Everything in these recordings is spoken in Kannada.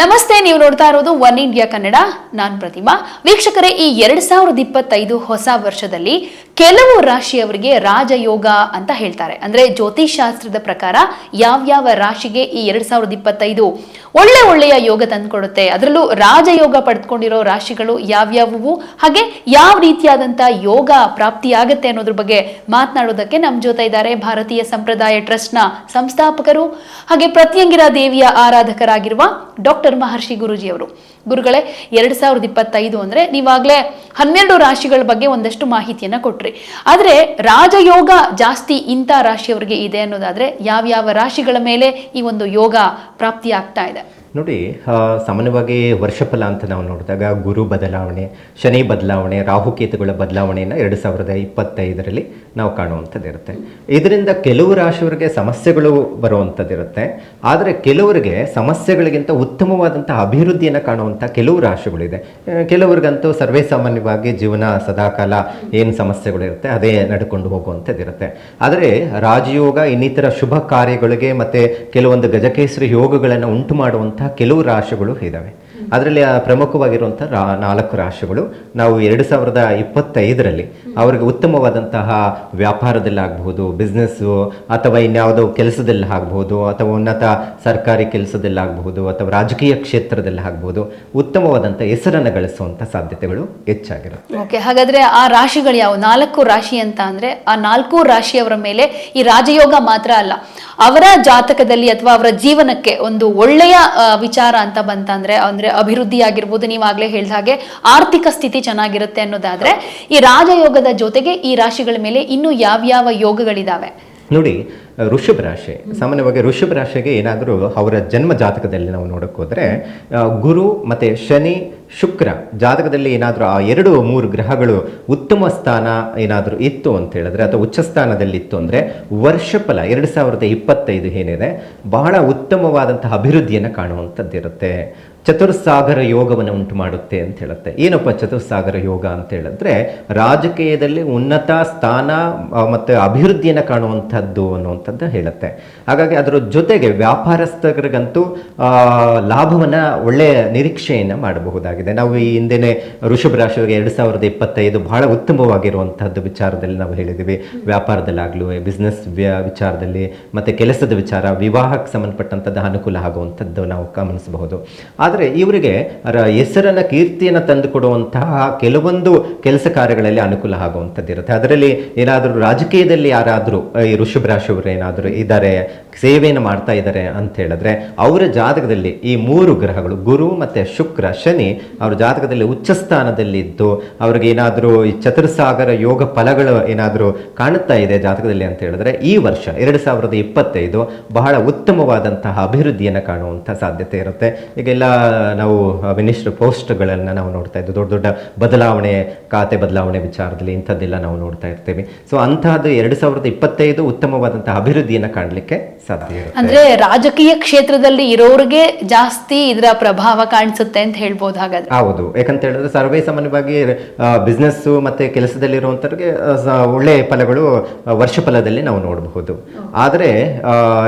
ನಮಸ್ತೆ, ನೀವು ನೋಡ್ತಾ ಇರೋದು ಒನ್ ಇಂಡಿಯಾ ಕನ್ನಡ. ನಾನ್ ಪ್ರತಿಮಾ. ವೀಕ್ಷಕರೇ, ಈ ಎರಡ್ ಸಾವಿರದ ಇಪ್ಪತ್ತೈದು ಹೊಸ ವರ್ಷದಲ್ಲಿ ಕೆಲವು ರಾಶಿಯವರಿಗೆ ರಾಜಯೋಗ ಅಂತ ಹೇಳ್ತಾರೆ. ಅಂದ್ರೆ ಜ್ಯೋತಿಷ್ ಶಾಸ್ತ್ರದ ಪ್ರಕಾರ ಯಾವ್ಯಾವ ರಾಶಿಗೆ ಈ ಎರಡ್ ಸಾವಿರದ ಇಪ್ಪತ್ತೈದು ಒಳ್ಳೆ ಒಳ್ಳೆಯ ಯೋಗ ತಂದ್ಕೊಡುತ್ತೆ, ಅದರಲ್ಲೂ ರಾಜಯೋಗ ಪಡೆದುಕೊಂಡಿರೋ ರಾಶಿಗಳು ಯಾವ್ಯಾವುವು, ಹಾಗೆ ಯಾವ ರೀತಿಯಾದಂತ ಯೋಗ ಪ್ರಾಪ್ತಿಯಾಗತ್ತೆ ಅನ್ನೋದ್ರ ಬಗ್ಗೆ ಮಾತನಾಡೋದಕ್ಕೆ ನಮ್ಮ ಜೊತೆ ಇದ್ದಾರೆ ಭಾರತೀಯ ಸಂಪ್ರದಾಯ ಟ್ರಸ್ಟ್ನ ಸಂಸ್ಥಾಪಕರು, ಹಾಗೆ ಪ್ರತ್ಯಂಗಿರ ದೇವಿಯ ಆರಾಧಕರಾಗಿರುವ ಡಾಕ್ಟರ್ ಮಹರ್ಷಿ ಗುರುಜಿ ಅವರು ಗುರುಗಳೇ, ಎರಡ್ ಸಾವಿರದ ಇಪ್ಪತ್ತೈದು ಅಂದ್ರೆ ನೀವಾಗ್ಲೇ ಹನ್ನೆರಡು ರಾಶಿಗಳ ಬಗ್ಗೆ ಒಂದಷ್ಟು ಮಾಹಿತಿಯನ್ನ ಕೊಟ್ರಿ. ಆದ್ರೆ ರಾಜಯೋಗ ಜಾಸ್ತಿ ಇಂಥ ರಾಶಿಯವರಿಗೆ ಇದೆ ಅನ್ನೋದಾದ್ರೆ ಯಾವ್ಯಾವ ರಾಶಿಗಳ ಮೇಲೆ ಈ ಒಂದು ಯೋಗ ಪ್ರಾಪ್ತಿ ಆಗ್ತಾ ಇದೆ? ನೋಡಿ ಸಾಮಾನ್ಯವಾಗಿ ವರ್ಷಫಲ ಅಂತ ನಾವು ನೋಡಿದಾಗ ಗುರು ಬದಲಾವಣೆ, ಶನಿ ಬದಲಾವಣೆ ರಾಹುಕೇತುಗಳ ಬದಲಾವಣೆಯನ್ನು ಎರಡು ಸಾವಿರದ ಇಪ್ಪತ್ತೈದರಲ್ಲಿ ನಾವು ಕಾಣುವಂಥದ್ದಿರುತ್ತೆ. ಇದರಿಂದ ಕೆಲವು ರಾಶಿಯವರಿಗೆ ಸಮಸ್ಯೆಗಳು ಬರುವಂಥದ್ದಿರುತ್ತೆ. ಆದರೆ ಕೆಲವರಿಗೆ ಸಮಸ್ಯೆಗಳಿಗಿಂತ ಉತ್ತಮವಾದಂಥ ಅಭಿವೃದ್ಧಿಯನ್ನು ಕಾಣುವಂಥ ಕೆಲವು ರಾಶಿಗಳಿದೆ. ಕೆಲವರಿಗಂತೂ ಸರ್ವೇ ಸಾಮಾನ್ಯವಾಗಿ ಜೀವನ ಸದಾಕಾಲ ಏನು ಸಮಸ್ಯೆಗಳಿರುತ್ತೆ, ಅದೇ ನಡ್ಕೊಂಡು ಹೋಗುವಂಥದ್ದಿರುತ್ತೆ. ಆದರೆ ರಾಜಯೋಗ ಇನ್ನಿತರ ಶುಭ ಕಾರ್ಯಗಳಿಗೆ ಮತ್ತು ಕೆಲವೊಂದು ಗಜಕೇಸರಿ ಯೋಗಗಳನ್ನು ಉಂಟು ಮಾಡುವಂಥ ಕೆಲವು ರಾಶಿಗಳು ಇದ್ದಾವೆ ಅದರಲ್ಲಿ ಪ್ರಮುಖವಾಗಿರುವಂಥ ರಾ, ನಾಲ್ಕು ರಾಶಿಗಳು. ನಾವು ಎರಡು ಸಾವಿರದ ಇಪ್ಪತ್ತೈದರಲ್ಲಿ ಅವ್ರಿಗೆ ಉತ್ತಮವಾದಂತಹ ವ್ಯಾಪಾರದಲ್ಲಿ ಆಗಬಹುದು ಬಿಸ್ನೆಸ್ಸು ಅಥವಾ ಇನ್ಯಾವುದೋ ಕೆಲಸದಲ್ಲಿ ಆಗ್ಬೋದು ಅಥವಾ ಉನ್ನತ ಸರ್ಕಾರಿ ಕೆಲಸದಲ್ಲಿ ಆಗಬಹುದು, ಅಥವಾ ರಾಜಕೀಯ ಕ್ಷೇತ್ರದಲ್ಲಿ ಆಗ್ಬೋದು ಉತ್ತಮವಾದಂಥ ಹೆಸರನ್ನು ಗಳಿಸುವಂಥ ಸಾಧ್ಯತೆಗಳು ಹೆಚ್ಚಾಗಿರುತ್ತೆ. ಓಕೆ ಹಾಗಾದ್ರೆ ಆ ರಾಶಿಗಳು ಯಾವ? ನಾಲ್ಕು ರಾಶಿ ಅಂತ ಅಂದ್ರೆ ಆ ನಾಲ್ಕು ರಾಶಿಯವರ ಮೇಲೆ ಈ ರಾಜಯೋಗ ಮಾತ್ರ ಅಲ್ಲ, ಅವರ ಜಾತಕದಲ್ಲಿ ಅಥವಾ ಅವರ ಜೀವನಕ್ಕೆ ಒಂದು ಒಳ್ಳೆಯ ವಿಚಾರ ಅಂತ ಬಂತಂದ್ರೆ ಅಂದ್ರೆ ಅಭಿವೃದ್ಧಿ ಆಗಿರ್ಬೋದು ನೀವಾಗಲೇ ಹೇಳಿದ ಹಾಗೆ ಆರ್ಥಿಕ ಸ್ಥಿತಿ ಚೆನ್ನಾಗಿರುತ್ತೆ ಅನ್ನೋದಾದ್ರೆ ಈ ರಾಜಯೋಗದ ಜೊತೆಗೆ ಈ ರಾಶಿಗಳ ಮೇಲೆ ಇನ್ನು ಯಾವ್ಯಾವ ಯೋಗಗಳಿದಾವೆ? ನೋಡಿ ಋಷಭ ರಾಶಿ ಸಾಮಾನ್ಯವಾಗಿ ಋಷಭ ರಾಶಿಗೆ ಏನಾದರೂ ಅವರ ಜನ್ಮ ಜಾತಕದಲ್ಲಿ ನಾವು ನೋಡಕ್ಕೆ ಹೋದರೆ ಗುರು ಮತ್ತು ಶನಿ ಶುಕ್ರ ಜಾತಕದಲ್ಲಿ ಏನಾದರೂ ಆ ಎರಡು ಮೂರು ಗ್ರಹಗಳು ಉತ್ತಮ ಸ್ಥಾನ ಏನಾದರೂ ಇತ್ತು ಅಂತ ಹೇಳಿದ್ರೆ ಅಥವಾ ಉಚ್ಚ ಸ್ಥಾನದಲ್ಲಿ ಇತ್ತು ಅಂದರೆ ವರ್ಷಫಲ ಎರಡು ಸಾವಿರದ ಇಪ್ಪತ್ತೈದು ಏನಿದೆ ಬಹಳ ಉತ್ತಮವಾದಂತಹ ಅಭಿವೃದ್ಧಿಯನ್ನು ಕಾಣುವಂಥದ್ದಿರುತ್ತೆ. ಚತುರ್ಸಾಗರ ಯೋಗವನ್ನು ಉಂಟು ಮಾಡುತ್ತೆ ಅಂತ ಹೇಳುತ್ತೆ. ಏನಪ್ಪ ಚತುರ್ಸಾಗರ ಯೋಗ ಅಂತ ಹೇಳಿದ್ರೆ ರಾಜಕೀಯದಲ್ಲಿ ಉನ್ನತ ಸ್ಥಾನ ಮತ್ತು ಅಭಿವೃದ್ಧಿಯನ್ನು ಕಾಣುವಂಥದ್ದು ಅನ್ನುವಂಥದ್ದು ಹೇಳುತ್ತೆ. ಹಾಗಾಗಿ ಅದರ ಜೊತೆಗೆ ವ್ಯಾಪಾರಸ್ಥರಿಗಂತೂ ಲಾಭವನ್ನು, ಒಳ್ಳೆಯ ನಿರೀಕ್ಷೆಯನ್ನು ಮಾಡಬಹುದಾಗಿದೆ. ನಾವು ಈ ಹಿಂದೆನೆ ಋಷಭ ರಾಶಿಯವರಿಗೆ ಎರಡು ಸಾವಿರದ ಇಪ್ಪತ್ತೈದು ಬಹಳ ಉತ್ತಮವಾಗಿರುವಂಥದ್ದು ವಿಚಾರದಲ್ಲಿ ನಾವು ಹೇಳಿದ್ದೀವಿ. ವ್ಯಾಪಾರದಲ್ಲಾಗಲೂ ಬಿಸ್ನೆಸ್ ವಿಚಾರದಲ್ಲಿ, ಮತ್ತು ಕೆಲಸದ ವಿಚಾರ, ವಿವಾಹಕ್ಕೆ ಸಂಬಂಧಪಟ್ಟಂಥದ್ದು ಅನುಕೂಲ ಆಗುವಂಥದ್ದು ನಾವು ಗಮನಿಸಬಹುದು. ಆದರೆ ಇವರಿಗೆ ಹೆಸರನ್ನು ಹೆಸರನ್ನ, ಕೀರ್ತಿಯನ್ನು ತಂದುಕೊಡುವಂತಹ ಕೆಲವೊಂದು ಕೆಲಸ ಕಾರ್ಯಗಳಲ್ಲಿ ಅನುಕೂಲ ಆಗುವಂಥದ್ದಿರುತ್ತೆ ಅದರಲ್ಲಿ ಏನಾದರೂ ರಾಜಕೀಯದಲ್ಲಿ ಯಾರಾದರೂ ಈ ಋಷಭರಾಶಿಯವರು ಏನಾದರೂ ಇದ್ದಾರೆ, ಸೇವೆಯನ್ನು ಮಾಡ್ತಾ ಇದ್ದಾರೆ ಅಂತ ಹೇಳಿದ್ರೆ, ಅವರ ಜಾತಕದಲ್ಲಿ ಈ ಮೂರು ಗ್ರಹಗಳು, ಗುರು ಮತ್ತು ಶುಕ್ರ, ಶನಿ, ಅವರ ಜಾತಕದಲ್ಲಿ ಉಚ್ಚ ಸ್ಥಾನದಲ್ಲಿ ಇದ್ದು ಅವ್ರಿಗೆ ಏನಾದರೂ ಈ ಚತುರ್ಸಾಗರ ಯೋಗ ಫಲಗಳು ಏನಾದರೂ ಕಾಣುತ್ತಾ ಇದೆ ಜಾತಕದಲ್ಲಿ ಅಂತ ಹೇಳಿದ್ರೆ, ಈ ವರ್ಷ ಎರಡು ಸಾವಿರದ ಇಪ್ಪತ್ತೈದು ಬಹಳ ಉತ್ತಮವಾದಂತಹ ಅಭಿವೃದ್ಧಿಯನ್ನು ಕಾಣುವಂಥ ಸಾಧ್ಯತೆ ಇರುತ್ತೆ. ಈಗೆಲ್ಲ ನಾವು ಮಿನಿಸ್ಟರ್ ಪೋಸ್ಟ್ಗಳನ್ನು ನಾವು ನೋಡ್ತಾ ಇದ್ದು ದೊಡ್ಡ ದೊಡ್ಡ ಬದಲಾವಣೆ, ಖಾತೆ ಬದಲಾವಣೆ ವಿಚಾರದಲ್ಲಿ ಇಂಥದ್ದೆಲ್ಲ ನಾವು ನೋಡ್ತಾ ಇರ್ತೀವಿ. ಸೊ ಅಂತಹದ್ದು ಎರಡು ಸಾವಿರದ ಇಪ್ಪತ್ತೈದು ಉತ್ತಮವಾದಂತಹ ಅಭಿವೃದ್ಧಿಯನ್ನು ಕಾಣಲಿಕ್ಕೆ ಸಾಧ್ಯ ಅಂದ್ರೆ ರಾಜಕೀಯ ಕ್ಷೇತ್ರದಲ್ಲಿ ಇರೋರಿಗೆ ಜಾಸ್ತಿ ಇದರ ಪ್ರಭಾವ ಕಾಣಿಸುತ್ತೆ ಅಂತ ಹೇಳ್ಬೋದು ಹಾಗಾದ್ರೆ. ಹೌದು. ಯಾಕಂತ ಹೇಳಿದ್ರೆ ಸರ್ವೇ ಸಾಮಾನ್ಯವಾಗಿ ಬಿಸ್ನೆಸ್ ಮತ್ತೆ ಕೆಲಸದಲ್ಲಿರುವಂಥವ್ರಿಗೆ ಒಳ್ಳೆ ಫಲಗಳು ವರ್ಷ ಫಲದಲ್ಲಿ ನಾವು ನೋಡಬಹುದು. ಆದರೆ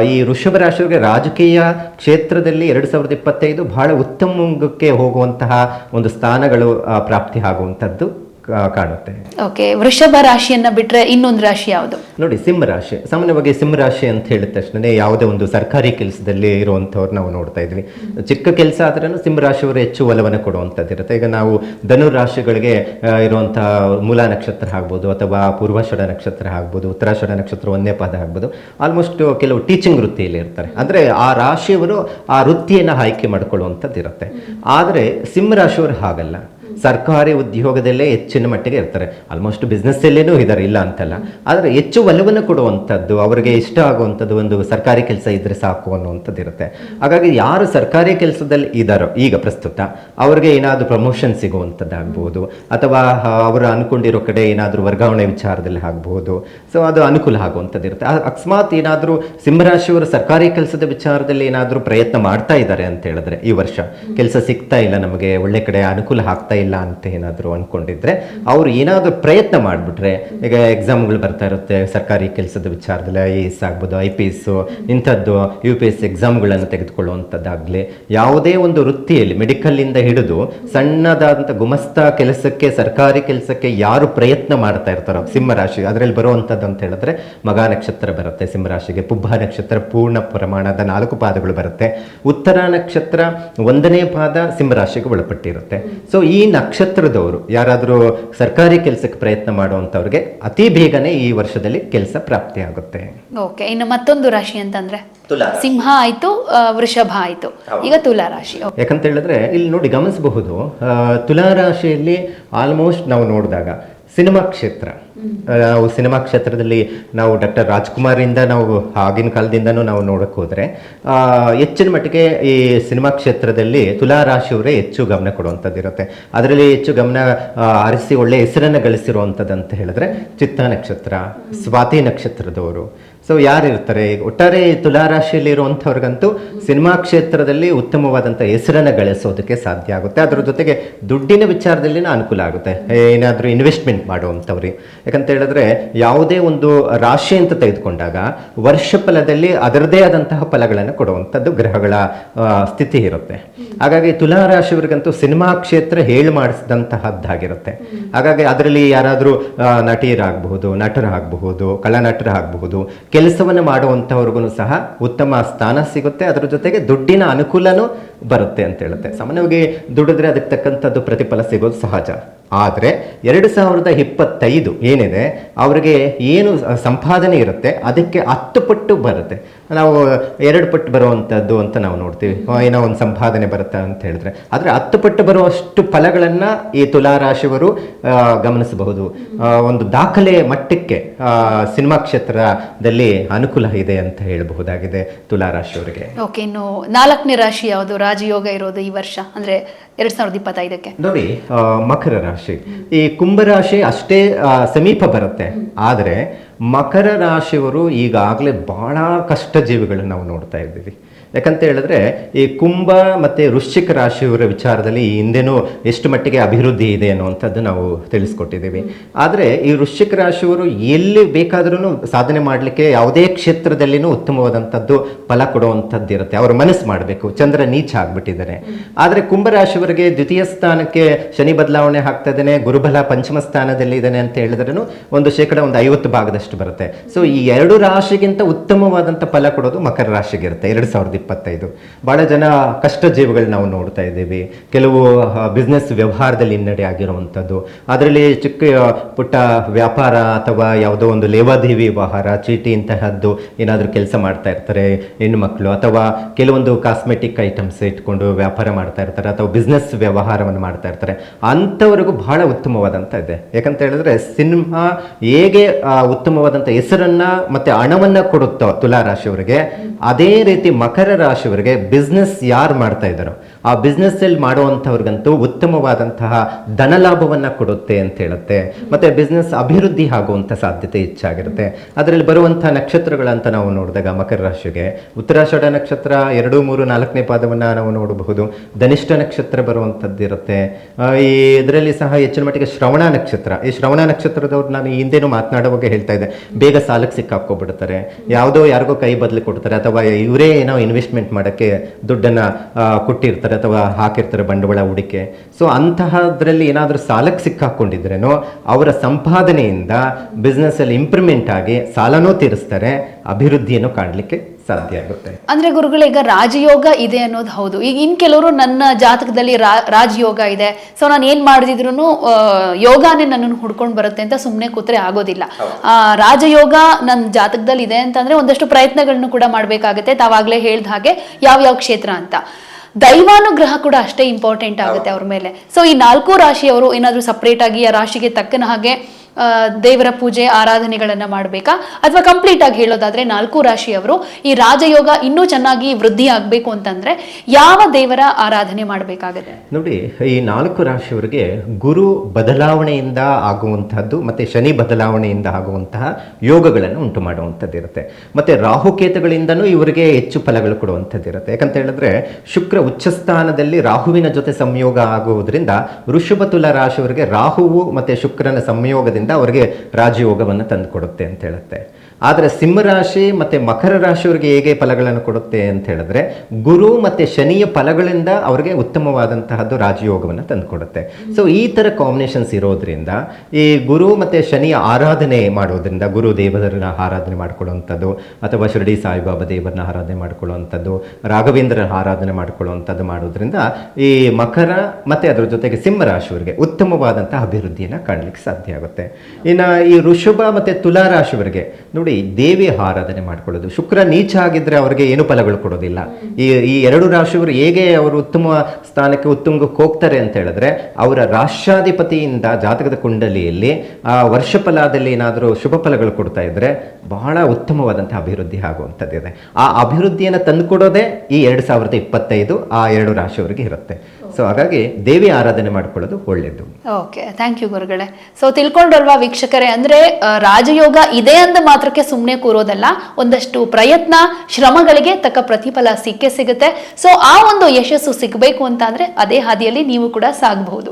ಈ ವೃಷಭ ರಾಶಿಯವರಿಗೆ ರಾಜಕೀಯ ಕ್ಷೇತ್ರದಲ್ಲಿ ಎರಡು ಸಾವಿರದ ಇಪ್ಪತ್ತೈದು ಬಹಳ ಉತ್ತಮಕ್ಕೆ ಹೋಗುವಂತಹ ಒಂದು ಸ್ಥಾನಗಳು ಪ್ರಾಪ್ತಿ ಆಗುವಂಥದ್ದು ಕಾಣುತ್ತೆ. ಓಕೆ ವೃಷಭ ರಾಶಿಯನ್ನ ಬಿಟ್ರೆ ಇನ್ನೊಂದು ರಾಶಿ ಯಾವುದು? ನೋಡಿ ಸಿಂಹ ರಾಶಿ. ಸಾಮಾನ್ಯವಾಗಿ ಸಿಂಹ ರಾಶಿ ಅಂತ ಹೇಳಿದ ತಕ್ಷಣ ಯಾವುದೇ ಒಂದು ಸರ್ಕಾರಿ ಕೆಲಸದಲ್ಲಿ ಇರುವಂಥವ್ರು ನಾವು ನೋಡ್ತಾ ಇದ್ವಿ. ಚಿಕ್ಕ ಕೆಲಸ ಆದ್ರೂ ಸಿಂಹ ರಾಶಿಯವರು ಹೆಚ್ಚು ಒಲವನ್ನು ಕೊಡುವಂಥದ್ದು ಇರುತ್ತೆ. ಈಗ ನಾವು ಧನು ರಾಶಿಗಳಿಗೆ ಇರುವಂತ ಇರುವಂತಹ ಮೂಲ ನಕ್ಷತ್ರ ಆಗ್ಬೋದು ಅಥವಾ ಪೂರ್ವಾಷಡ ನಕ್ಷತ್ರ ಆಗ್ಬೋದು ಉತ್ತರಾಷಡ ನಕ್ಷತ್ರ ಒಂದೇ ಪದ ಆಗ್ಬೋದು. ಆಲ್ಮೋಸ್ಟ್ ಕೆಲವು ಟೀಚಿಂಗ್ ವೃತ್ತಿಯಲ್ಲಿ ಇರ್ತಾರೆ. ಅಂದ್ರೆ ಆ ರಾಶಿಯವರು ಆ ವೃತ್ತಿಯನ್ನು ಆಯ್ಕೆ ಮಾಡ್ಕೊಳ್ಳುವಂಥದ್ದು ಇರುತ್ತೆ ಆದರೆ ಸಿಂಹ ರಾಶಿಯವರು ಹಾಗಲ್ಲ. ಸರ್ಕಾರಿ ಉದ್ಯೋಗದಲ್ಲೇ ಹೆಚ್ಚಿನ ಮಟ್ಟಿಗೆ ಇರ್ತಾರೆ. ಆಲ್ಮೋಸ್ಟ್ ಬಿಸ್ನೆಸ್ಸಲ್ಲೇನೂ ಇದ್ದಾರೆ ಇಲ್ಲ ಅಂತಲ್ಲ. ಆದರೆ ಹೆಚ್ಚು ಒಲವನ್ನು ಕೊಡುವಂಥದ್ದು, ಅವರಿಗೆ ಇಷ್ಟ ಆಗುವಂಥದ್ದು ಒಂದು ಸರ್ಕಾರಿ ಕೆಲಸ ಇದ್ರೆ ಸಾಕು ಅನ್ನುವಂಥದ್ದು ಇರುತ್ತೆ. ಹಾಗಾಗಿ ಯಾರು ಸರ್ಕಾರಿ ಕೆಲಸದಲ್ಲಿ ಇದ್ದಾರೋ ಈಗ ಪ್ರಸ್ತುತ ಅವ್ರಿಗೆ ಏನಾದರೂ ಪ್ರಮೋಷನ್ ಸಿಗುವಂಥದ್ದಾಗ್ಬೋದು, ಅಥವಾ ಅವರು ಅನ್ಕೊಂಡಿರೋ ಕಡೆ ಏನಾದರೂ ವರ್ಗಾವಣೆ ವಿಚಾರದಲ್ಲಿ ಆಗ್ಬೋದು, ಸೊ ಅದು ಅನುಕೂಲ ಆಗುವಂಥದ್ದು ಇರುತ್ತೆ. ಅಕಸ್ಮಾತ್ ಏನಾದರೂ ಸಿಂಹರಾಶಿಯವರು ಸರ್ಕಾರಿ ಕೆಲಸದ ವಿಚಾರದಲ್ಲಿ ಏನಾದರೂ ಪ್ರಯತ್ನ ಮಾಡ್ತಾ ಇದ್ದಾರೆ ಅಂತ ಹೇಳಿದ್ರೆ, ಈ ವರ್ಷ ಕೆಲಸ ಸಿಗ್ತಾ ಇಲ್ಲ, ನಮಗೆ ಒಳ್ಳೆ ಕಡೆ ಅನುಕೂಲ ಆಗ್ತಾ ಇಲ್ಲ ಅಂತ ಏನಾದರೂ ಅಂದ್ಕೊಂಡಿದ್ರೆ ಅವರು ಏನಾದರೂ ಪ್ರಯತ್ನ ಮಾಡಿಬಿಟ್ರೆ, ಈಗ ಎಕ್ಸಾಮ್ಗಳು ಬರ್ತಾ ಇರುತ್ತೆ, ಸರ್ಕಾರಿ ಕೆಲಸದ ವಿಚಾರದಲ್ಲಿ ಐ ಎ ಎಸ್ ಆಗ್ಬೋದು ಐ ಪಿ ಎಸ್ ಇಂಥದ್ದು ಯು ಪಿ ಎಸ್ ಎಕ್ಸಾಮ್ಗಳನ್ನು ತೆಗೆದುಕೊಳ್ಳುವಂಥದ್ದಾಗಲಿ, ಯಾವುದೇ ಒಂದು ವೃತ್ತಿಯಲ್ಲಿ ಮೆಡಿಕಲ್ಲಿಂದ ಹಿಡಿದು ಸಣ್ಣದಾದಂಥ ಗುಮಸ್ತ ಕೆಲಸಕ್ಕೆ, ಸರ್ಕಾರಿ ಕೆಲಸಕ್ಕೆ ಯಾರು ಪ್ರಯತ್ನ ಮಾಡ್ತಾ ಇರ್ತಾರೋ, ಸಿಂಹರಾಶಿ, ಅದರಲ್ಲಿ ಬರುವಂಥದ್ದು ಅಂತ ಹೇಳಿದ್ರೆ ಮಗ ನಕ್ಷತ್ರ ಬರುತ್ತೆ, ಸಿಂಹರಾಶಿಗೆ ಪುಬ್ಬ ನಕ್ಷತ್ರ ಪೂರ್ಣ ಪ್ರಮಾಣದ ನಾಲ್ಕು ಪಾದಗಳು ಬರುತ್ತೆ. ಉತ್ತರ ನಕ್ಷತ್ರ ಒಂದನೇ ಪಾದ ಸಿಂಹರಾಶಿಗೆ ಒಳಪಟ್ಟಿರುತ್ತೆ. ಸೊ ಈ ನಕ್ಷತ್ರದವರು ಯಾರಾದರೂ ಸರ್ಕಾರಿ ಕೆಲಸಕ್ಕೆ ಪ್ರಯತ್ನ ಮಾಡುವಂಥವ್ರಿಗೆ ಅತಿ ಬೇಗನೆ ಈ ವರ್ಷದಲ್ಲಿ ಕೆಲಸ ಪ್ರಾಪ್ತಿಯಾಗುತ್ತೆ ಓಕೆ ಇನ್ನು ಮತ್ತೊಂದು ರಾಶಿ ಅಂತಂದ್ರೆ? ತುಲಾ ಸಿಂಹ ಆಯ್ತು ಆ, ವೃಷಭ ಆಯ್ತು. ಈಗ ತುಲಾ ರಾಶಿ ಓಕೆ. ಯಾಕಂತ ಹೇಳಿದ್ರೆ ಇಲ್ಲಿ ನೋಡಿ ಗಮನಿಸಬಹುದು ಆ, ತುಲಾ ರಾಶಿಯಲ್ಲಿ ಆಲ್ಮೋಸ್ಟ್ ನಾವು ನೋಡಿದಾಗ ಸಿನಿಮಾ ಕ್ಷೇತ್ರ. ನಾವು ಸಿನಿಮಾ ಕ್ಷೇತ್ರದಲ್ಲಿ ನಾವು ಡಾಕ್ಟರ್ ರಾಜ್ಕುಮಾರಿಂದ ನಾವು ಆಗಿನ ಕಾಲದಿಂದನೂ ನಾವು ನೋಡಕ್ಕೆ ಹೋದರೆ ಹೆಚ್ಚಿನ ಮಟ್ಟಿಗೆ ಈ ಸಿನಿಮಾ ಕ್ಷೇತ್ರದಲ್ಲಿ ತುಲಾ ರಾಶಿಯವರೇ ಹೆಚ್ಚು ಗಮನ ಕೊಡುವಂಥದ್ದು ಇರುತ್ತೆ. ಅದರಲ್ಲಿ ಹೆಚ್ಚು ಗಮನ ಆರಿಸಿ ಹರಿಸಿ ಒಳ್ಳೆ ಹೆಸರನ್ನು ಗಳಿಸಿರುವಂಥದ್ದು ಅಂತ ಹೇಳಿದ್ರೆ ಚಿತ್ತ ನಕ್ಷತ್ರ ಸ್ವಾತಿ ನಕ್ಷತ್ರದವರು ಸೊ ಯಾರು ಇರ್ತಾರೆ ಒಟ್ಟಾರೆ ಈ ತುಲಾ ರಾಶಿಯಲ್ಲಿ ಇರುವಂಥವ್ರಿಗಂತೂ ಸಿನಿಮಾ ಕ್ಷೇತ್ರದಲ್ಲಿ ಉತ್ತಮವಾದಂಥ ಹೆಸರನ್ನು ಗಳಿಸೋದಕ್ಕೆ ಸಾಧ್ಯ ಆಗುತ್ತೆ. ಅದರ ಜೊತೆಗೆ ದುಡ್ಡಿನ ವಿಚಾರದಲ್ಲಿನ ಅನುಕೂಲ ಆಗುತ್ತೆ. ಏನಾದರೂ ಇನ್ವೆಸ್ಟ್ಮೆಂಟ್ ಮಾಡುವಂಥವ್ರಿ ಯಾಕಂತ ಹೇಳಿದ್ರೆ ಯಾವುದೇ ಒಂದು ರಾಶಿ ಅಂತ ತೆಗೆದುಕೊಂಡಾಗ ವರ್ಷ ಫಲದಲ್ಲಿ ಅದರದೇ ಆದಂತಹ ಫಲಗಳನ್ನು ಕೊಡುವಂಥದ್ದು ಗ್ರಹಗಳ ಸ್ಥಿತಿ ಇರುತ್ತೆ. ಹಾಗಾಗಿ ತುಲಾ ರಾಶಿಯವರಿಗಂತೂ ಸಿನಿಮಾ ಕ್ಷೇತ್ರ ಹೇಳಿ ಮಾಡಿಸಿದಂತಹದ್ದಾಗಿರುತ್ತೆ. ಹಾಗಾಗಿ ಅದರಲ್ಲಿ ಯಾರಾದರೂ ನಟಿಯರಾಗಬಹುದು, ನಟರಾಗಬಹುದು, ಕಲಾನಟರಾಗಬಹುದು ಕೆಲಸವನ್ನು ಮಾಡುವಂಥವ್ರಿಗೂ ಸಹ ಉತ್ತಮ ಸ್ಥಾನ ಸಿಗುತ್ತೆ. ಅದರ ಜೊತೆಗೆ ದುಡ್ಡಿನ ಅನುಕೂಲನೂ ಬರುತ್ತೆ ಅಂತ ಹೇಳುತ್ತೆ. ಸಾಮಾನ್ಯವಾಗಿ ದುಡಿದ್ರೆ ಅದಕ್ಕೆ ತಕ್ಕಂಥದ್ದು ಪ್ರತಿಫಲ ಸಿಗೋದು ಸಹಜ. ಆದರೆ ಎರಡು ಸಾವಿರದ ಇಪ್ಪತ್ತೈದು ಏನಿದೆ ಅವರಿಗೆ ಏನು ಸಂಪಾದನೆ ಇರುತ್ತೆ ಅದಕ್ಕೆ ಹತ್ತು ಪಟ್ಟು ಬರುತ್ತೆ. ನಾವು ಎರಡು ಪಟ್ಟು ಬರುವಂಥದ್ದು ಅಂತ ನಾವು ನೋಡ್ತೀವಿ. ಏನೋ ಒಂದು ಸಂಪಾದನೆ ಬರುತ್ತೆ ಅಂತ ಹೇಳಿದ್ರೆ. ಆದರೆ ಹತ್ತು ಪಟ್ಟು ಬರುವಷ್ಟು ಫಲಗಳನ್ನು ಈ ತುಲಾ ರಾಶಿಯವರು ಆ, ಗಮನಿಸಬಹುದು. ಒಂದು ದಾಖಲೆ ಮಟ್ಟಕ್ಕೆ ಸಿನಿಮಾ ಕ್ಷೇತ್ರದಲ್ಲಿ ಅನುಕೂಲ ಇದೆ ಅಂತ ಹೇಳಬಹುದಾಗಿದೆ ತುಲಾ ರಾಶಿಯವರಿಗೆ ಓಕೆ ಇನ್ನು ನಾಲ್ಕನೇ ರಾಶಿ ಯಾವುದು? ರಾಜಯೋಗ ಇರೋದು ಈ ವರ್ಷ. ಅಂದ್ರೆ ಎರಡ್ ಸಾವಿರದ ಇಪ್ಪತ್ತೈದಕ್ಕೆ. ನೋಡಿ ಮಕರ ರಾಶಿ. ಈ ಕುಂಭರಾಶಿ ಅಷ್ಟೇ ಸಮೀಪ ಬರುತ್ತೆ. ಆದರೆ ಮಕರ ರಾಶಿಯವರು ಈಗಾಗಲೇ ಬಹಳ ಕಷ್ಟ ಜೀವಿಗಳನ್ನ ನಾವು ನೋಡ್ತಾ ಇದ್ದೀವಿ. ಯಾಕಂತ ಹೇಳಿದ್ರೆ ಈ ಕುಂಭ ಮತ್ತೆ ವೃಶ್ಚಿಕ ರಾಶಿಯವರ ವಿಚಾರದಲ್ಲಿ ಹಿಂದೆನೂ ಎಷ್ಟು ಮಟ್ಟಿಗೆ ಅಭಿವೃದ್ಧಿ ಇದೆ ಅನ್ನುವಂಥದ್ದು ನಾವು ತಿಳಿಸ್ಕೊಟ್ಟಿದ್ದೀವಿ. ಆದರೆ ಈ ವೃಶ್ಚಿಕ ರಾಶಿಯವರು ಎಲ್ಲಿ ಬೇಕಾದ್ರೂ ಸಾಧನೆ ಮಾಡಲಿಕ್ಕೆ ಯಾವುದೇ ಕ್ಷೇತ್ರದಲ್ಲಿನೂ ಉತ್ತಮವಾದಂಥದ್ದು ಫಲ ಕೊಡುವಂಥದ್ದು ಇರುತ್ತೆ. ಅವರು ಮನಸ್ಸು ಮಾಡಬೇಕು. ಚಂದ್ರ ನೀಚ ಆಗ್ಬಿಟ್ಟಿದ್ದಾರೆ. ಆದರೆ ಕುಂಭರಾಶಿಯವರಿಗೆ ದ್ವಿತೀಯ ಸ್ಥಾನಕ್ಕೆ ಶನಿ ಬದಲಾವಣೆ ಆಗ್ತಾ ಇದ್ದಾನೆ, ಗುರುಬಲ ಪಂಚಮ ಸ್ಥಾನದಲ್ಲಿ ಇದ್ದಾನೆ ಅಂತ ಹೇಳಿದ್ರೂ ಒಂದು ಶೇಕಡ ಒಂದು ಐವತ್ತು ಭಾಗದಷ್ಟು ಬರುತ್ತೆ. ಸೊ ಈ ಎರಡು ರಾಶಿಗಿಂತ ಉತ್ತಮವಾದಂಥ ಫಲ ಕೊಡೋದು ಮಕರ ರಾಶಿಗೆ ಇರುತ್ತೆ. ಎರಡು ಸಾವಿರದ ಇಪ್ಪತ್ತೈದು. ಬಹಳ ಜನ ಕಷ್ಟ ಜೀವಿಗಳು ನಾವು ನೋಡ್ತಾ ಇದ್ದೀವಿ. ಕೆಲವು ಬಿಸ್ನೆಸ್ ವ್ಯವಹಾರದಲ್ಲಿ ಹಿನ್ನಡೆ ಆಗಿರುವಂಥದ್ದು. ಅದರಲ್ಲಿ ಚಿಕ್ಕ ಪುಟ್ಟ ವ್ಯಾಪಾರ ಅಥವಾ ಯಾವುದೋ ಒಂದು ಲೇವಾದೇವಿ ವ್ಯವಹಾರ, ಚೀಟಿ ಇಂತಹದ್ದು ಏನಾದರೂ ಕೆಲಸ ಮಾಡ್ತಾ ಇರ್ತಾರೆ ಹೆಣ್ಣು ಮಕ್ಕಳು ಅಥವಾ ಕೆಲವೊಂದು ಕಾಸ್ಮೆಟಿಕ್ ಐಟಮ್ಸ್ ಇಟ್ಕೊಂಡು ವ್ಯಾಪಾರ ಮಾಡ್ತಾ ಇರ್ತಾರೆ ಅಥವಾ ಬಿಸ್ನೆಸ್ ವ್ಯವಹಾರವನ್ನು ಮಾಡ್ತಾ ಇರ್ತಾರೆ. ಅಂಥವ್ರಿಗೂ ಬಹಳ ಉತ್ತಮವಾದಂಥ ಇದೆ. ಯಾಕಂತ ಹೇಳಿದ್ರೆ ಸಿನಿಮಾ ಹೇಗೆ ಉತ್ತಮವಾದಂಥ ಹೆಸರನ್ನ ಮತ್ತೆ ಹಣವನ್ನ ಕೊಡುತ್ತೋ ತುಲಾ ರಾಶಿಯವರಿಗೆ ಅದೇ ರೀತಿ ಮಕರ ರಾಶಿಯವರಿಗೆ ಬಿಸ್ನೆಸ್ ಯಾರು ಮಾಡ್ತಾ ಇದ್ದಾರೋ ಆ ಬಿಸ್ನೆಸ್ಸಲ್ಲಿ ಮಾಡುವಂಥವ್ರಿಗಂತೂ ಉತ್ತಮವಾದಂತಹ ಧನ ಲಾಭವನ್ನ ಕೊಡುತ್ತೆ ಅಂತ ಹೇಳುತ್ತೆ. ಮತ್ತೆ ಬಿಸ್ನೆಸ್ ಅಭಿವೃದ್ಧಿ ಆಗುವಂಥ ಸಾಧ್ಯತೆ ಹೆಚ್ಚಾಗಿರುತ್ತೆ. ಅದರಲ್ಲಿ ಬರುವಂತಹ ನಕ್ಷತ್ರಗಳಂತ ನಾವು ನೋಡಿದಾಗ ಮಕರ ರಾಶಿಗೆ ಉತ್ತರಾಷಾಢ ನಕ್ಷತ್ರ ಎರಡು, ಮೂರು, ನಾಲ್ಕನೇ ಪಾದವನ್ನ ನಾವು ನೋಡಬಹುದು. ಧನಿಷ್ಠ ನಕ್ಷತ್ರ ಬರುವಂಥದ್ದು ಇರುತ್ತೆ. ಈ ಇದರಲ್ಲಿ ಸಹ ಹೆಚ್ಚಿನ ಮಟ್ಟಿಗೆ ಶ್ರವಣ ನಕ್ಷತ್ರ. ಈ ಶ್ರವಣ ನಕ್ಷತ್ರದವ್ರು ನಾನು ಹಿಂದೆನೂ ಮಾತನಾಡುವಾಗ ಹೇಳ್ತಾ ಇದ್ದೆ. ಬೇಗ ಸಾಲಕ್ಕೆ ಸಿಕ್ಕಾಕೊಬಿಡ್ತಾರೆ ಯಾವುದೋ ಯಾರಿಗೋ ಕೈ ಬದಲು ಕೊಡ್ತಾರೆ. ಅಥವಾ ಇವರೇ ಏನೋ ಇನ್ವೆಸ್ಟ್ಮೆಂಟ್ ಮಾಡೋಕ್ಕೆ ದುಡ್ಡನ್ನು ಕೊಟ್ಟಿರ್ತಾರೆ. ಅಥವಾ ಹಾಕಿರ್ತಾರೆ ಬಂಡವಾಳ ಹೂಡಿಕೆ. ಸೊ ಅಂತಹದ್ರಲ್ಲಿ ಏನಾದರೂ ಸಾಲಕ್ಕೆ ಸಿಕ್ಕಾಕೊಂಡಿದ್ರೇನೋ ಅವರ ಸಂಪಾದನೆಯಿಂದ ಬಿಸ್ನೆಸ್ಸಲ್ಲಿ ಇಂಪ್ರೂವ್ಮೆಂಟ್ ಆಗಿ ಸಾಲನೂ ತೀರಿಸ್ತಾರೆ ಅಭಿವೃದ್ಧಿಯನ್ನು ಕಾಣಲಿಕ್ಕೆ ಸಾಧ್ಯ ಆಗುತ್ತೆ. ಅಂದ್ರೆ ಗುರುಗಳು ಈಗ ರಾಜಯೋಗ ಇದೆ ಅನ್ನೋದು ಹೌದು. ಈಗ ಇನ್ ಕೆಲವರು ನನ್ನ ಜಾತಕದಲ್ಲಿ ರಾಜಯೋಗ ಇದೆ. ಸೊ ನಾನು ಏನ್ ಮಾಡಿದ್ರು ಯೋಗಾನೇ ನನ್ನನ್ನು ಹುಡ್ಕೊಂಡು ಬರುತ್ತೆ ಅಂತ ಸುಮ್ಮನೆ ಕೂತ್ರೆ ಆಗೋದಿಲ್ಲ. ರಾಜಯೋಗ ನನ್ನ ಜಾತಕದಲ್ಲಿ ಇದೆ ಅಂತಂದ್ರೆ ಒಂದಷ್ಟು ಪ್ರಯತ್ನಗಳನ್ನು ಕೂಡ ಮಾಡಬೇಕಾಗುತ್ತೆ. ತಾವಾಗ್ಲೇ ಹೇಳ್ದ ಹಾಗೆ ಯಾವ ಯಾವ ಕ್ಷೇತ್ರ ಅಂತ. ದೈವಾನುಗ್ರಹ ಕೂಡ ಅಷ್ಟೇ ಇಂಪಾರ್ಟೆಂಟ್ ಆಗುತ್ತೆ ಅವ್ರ ಮೇಲೆ. ಸೊ ಈ ನಾಲ್ಕು ರಾಶಿಯವರು ಏನಾದ್ರೂ ಸಪ್ರೇಟ್ ಆಗಿ ಆ ರಾಶಿಗೆ ತಕ್ಕನ ಹಾಗೆ ದೇವರ ಪೂಜೆ, ಆರಾಧನೆಗಳನ್ನ ಮಾಡಬೇಕಾ? ಅಥವಾ ಕಂಪ್ಲೀಟ್ ಆಗಿ ಹೇಳೋದಾದ್ರೆ ನಾಲ್ಕು ರಾಶಿಯವರು ಈ ರಾಜಯೋಗ ಇನ್ನೂ ಚೆನ್ನಾಗಿ ವೃದ್ಧಿ ಆಗ್ಬೇಕು ಅಂತಂದ್ರೆ ಯಾವ ದೇವರ ಆರಾಧನೆ ಮಾಡಬೇಕಾಗುತ್ತೆ? ನೋಡಿ, ಈ ನಾಲ್ಕು ರಾಶಿಯವರಿಗೆ ಗುರು ಬದಲಾವಣೆಯಿಂದ ಆಗುವಂತಹದ್ದು ಮತ್ತೆ ಶನಿ ಬದಲಾವಣೆಯಿಂದ ಆಗುವಂತಹ ಯೋಗಗಳನ್ನು ಉಂಟು ಮಾಡುವಂಥದ್ದು ಇರುತ್ತೆ. ಮತ್ತೆ ರಾಹುಕೇತುಗಳಿಂದನೂ ಇವರಿಗೆ ಹೆಚ್ಚು ಫಲಗಳು ಕೊಡುವಂಥದ್ದು ಇರುತ್ತೆ. ಯಾಕಂತ ಹೇಳಿದ್ರೆ, ಶುಕ್ರ ಉಚ್ಚ ಸ್ಥಾನದಲ್ಲಿ ರಾಹುವಿನ ಜೊತೆ ಸಂಯೋಗ ಆಗುವುದರಿಂದ ಋಷಭ ತುಲ ರಾಶಿಯವರಿಗೆ ರಾಹುವು ಮತ್ತೆ ಶುಕ್ರನ ಸಂಯೋಗದಿಂದ ಅವರಿಗೆ ರಾಜಯೋಗವನ್ನು ತಂದು ಕೊಡುತ್ತೆ ಅಂತ ಹೇಳುತ್ತೆ. ಆದರೆ ಸಿಂಹರಾಶಿ ಮತ್ತೆ ಮಕರ ರಾಶಿಯವರಿಗೆ ಹೇಗೆ ಫಲಗಳನ್ನು ಕೊಡುತ್ತೆ ಅಂತ ಹೇಳಿದ್ರೆ ಗುರು ಮತ್ತೆ ಶನಿಯ ಫಲಗಳಿಂದ ಅವರಿಗೆ ಉತ್ತಮವಾದಂತಹದ್ದು ರಾಜಯೋಗವನ್ನು ತಂದುಕೊಡುತ್ತೆ. ಸೊ ಈ ತರ ಕಾಂಬಿನೇಷನ್ಸ್ ಇರೋದ್ರಿಂದ ಈ ಗುರು ಮತ್ತೆ ಶನಿಯ ಆರಾಧನೆ ಮಾಡೋದ್ರಿಂದ ಗುರು ದೇವರನ್ನ ಆರಾಧನೆ ಮಾಡ್ಕೊಳ್ಳುವಂಥದ್ದು ಅಥವಾ ಶಿರಡಿ ಸಾಯಿಬಾಬಾ ದೇವರನ್ನ ಆರಾಧನೆ ಮಾಡ್ಕೊಳ್ಳುವಂಥದ್ದು ರಾಘವೇಂದ್ರ ಆರಾಧನೆ ಮಾಡ್ಕೊಳ್ಳುವಂಥದ್ದು ಮಾಡೋದ್ರಿಂದ ಈ ಮಕರ ಮತ್ತೆ ಅದರ ಜೊತೆಗೆ ಸಿಂಹರಾಶಿಯವರಿಗೆ ಉತ್ತಮವಾದಂತಹ ಅಭಿವೃದ್ಧಿಯನ್ನು ಕಾಣಲಿಕ್ಕೆ ಸಾಧ್ಯ ಆಗುತ್ತೆ. ಇನ್ನು ಈ ಋಷಭ ಮತ್ತು ತುಲಾ ರಾಶಿಯವರಿಗೆ ನೋಡಿ ದೇವಿ ಆರಾಧನೆ ಮಾಡ್ಕೊಳ್ಳೋದು. ಶುಕ್ರ ನೀಚ ಆಗಿದ್ದರೆ ಅವರಿಗೆ ಏನು ಫಲಗಳು ಕೊಡೋದಿಲ್ಲ. ಈ ಈ ಎರಡು ರಾಶಿಯವರು ಹೇಗೆ ಅವರು ಉತ್ತಮ ಸ್ಥಾನಕ್ಕೆ ಉತ್ತುಂಗಕ್ಕೆ ಹೋಗ್ತಾರೆ ಅಂತ ಹೇಳಿದ್ರೆ ಅವರ ರಾಷ್ಟ್ರಾಧಿಪತಿಯಿಂದ ಜಾತಕದ ಕುಂಡಲಿಯಲ್ಲಿ ಆ ವರ್ಷ ಫಲದಲ್ಲಿ ಏನಾದರೂ ಶುಭ ಫಲಗಳು ಕೊಡ್ತಾ ಇದ್ದರೆ ಬಹಳ ಉತ್ತಮವಾದಂಥ ಅಭಿವೃದ್ಧಿ ಆಗುವಂಥದ್ದಿದೆ. ಆ ಅಭಿವೃದ್ಧಿಯನ್ನು ತಂದುಕೊಡೋದೇ ಈ ಎರಡು ಸಾವಿರದ ಇಪ್ಪತ್ತೈದು ಆ ಎರಡು ರಾಶಿಯವರಿಗೆ ಇರುತ್ತೆ. ಸೊ ಹಾಗಾಗಿ ದೇವಿ ಆರಾಧನೆ ಮಾಡಿಕೊಳ್ಳೋದು ಒಳ್ಳೆಯದು ಓಕೆ ಥ್ಯಾಂಕ್ ಯು ಗುರುಗಳೇ. ಸೊ ತಿಳ್ಕೊಂಡಲ್ವಾ ವೀಕ್ಷಕರೇ, ಅಂದ್ರೆ ರಾಜಯೋಗ ಇದೆ ಅಂದ ಮಾತ್ರಕ್ಕೆ ಸುಮ್ಮನೆ ಕೂರೋದಲ್ಲ, ಒಂದಷ್ಟು ಪ್ರಯತ್ನ, ಶ್ರಮಗಳಿಗೆ ತಕ್ಕ ಪ್ರತಿಫಲ ಸಿಕ್ಕೇ ಸಿಗುತ್ತೆ. ಸೊ ಆ ಒಂದು ಯಶಸ್ಸು ಸಿಗಬೇಕು ಅಂತ ಅಂದ್ರೆ, ಅದೇ ಹಾದಿಯಲ್ಲಿ ನೀವು ಕೂಡ ಸಾಗಬಹುದು.